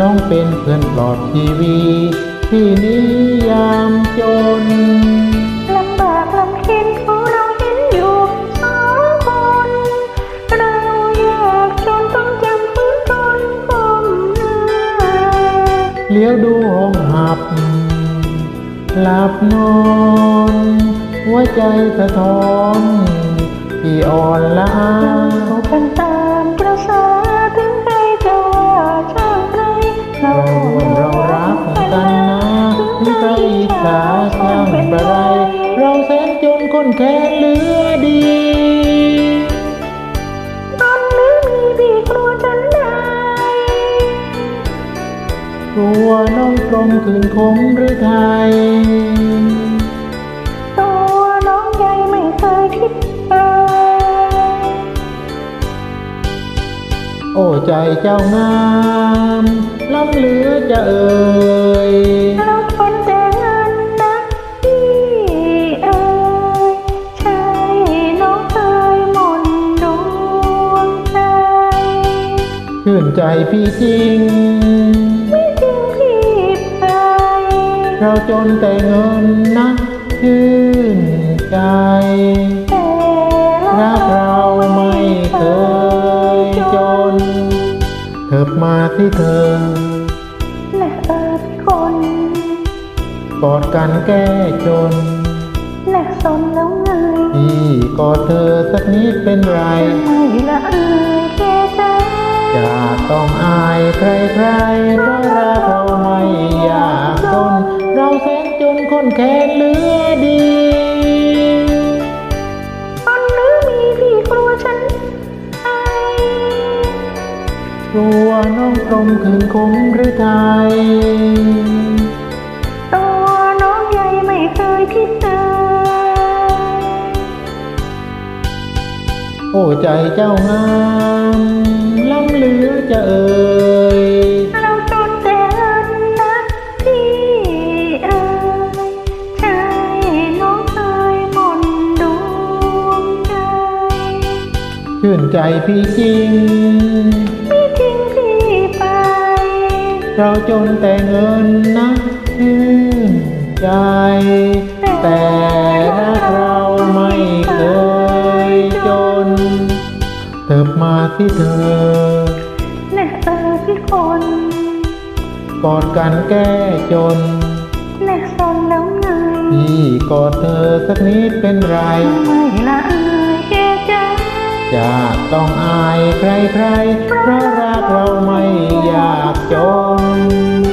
น้องเป็นเพื่อนปลอดทีวี ที่นิยามจนลำบากลำเค็นเพราะเราเห็นอยู่สองคน เราอยากจนต้องจำพื้นทนก้มหน้าเลี้ยวดูห้องหับ หลับนอน หัวใจสะท้อน ที่อ่อนล้า ถึงใครอิจฉาช่างประไรเราแสนจนคนแค้นเหลือดีตอนนี้มีพี่กลัวจนได้กลัวน้องกลมคืนคงหรือไทยตัวน้องใหญ่ไม่เคยคิดเลยโอ้ใจเจ้างามล้ำเหลือจะเอ่ย ใจพี่จริง ไม่จริงพี่ไปเราจนแต่เงินนะชื่นใจแต่รักเราไม่เคยจน เถิบมาที่เธอและเออพี่คนกอดกันแก้จน และสนแล้วไงพี่กอดเธอสักนิดเป็นไร ไม่ละ ต้องอายใครใครๆเพราะรักเราไม่อยากจนเราแสนจนคนแค้นเหลือดีตอนนี้มีพี่กลัวฉันไอกลัวน้องกลมคืนคงหรือไทยตัวน้องใหญ่ไม่เคยคิดเลยโอ้ใจเจ้างาม เหลือจะเอ่ยเราจนแต่เงินนะพี่เอ๋ยใช่น้องเคยหม่นดวงใจชื่นใจพี่จริงไม่ทิ้งพี่ไป เราจนแต่เงินนะชื่นใจแต่ ที่เธอ และเออพี่คนกอดกันแก้จน และสนแล้วไงพี่กอดเธอสักนิดเป็นไร ไม่ละอายแค่ใจจะต้องอายใครๆ เพราะรักเราไม่อยากจน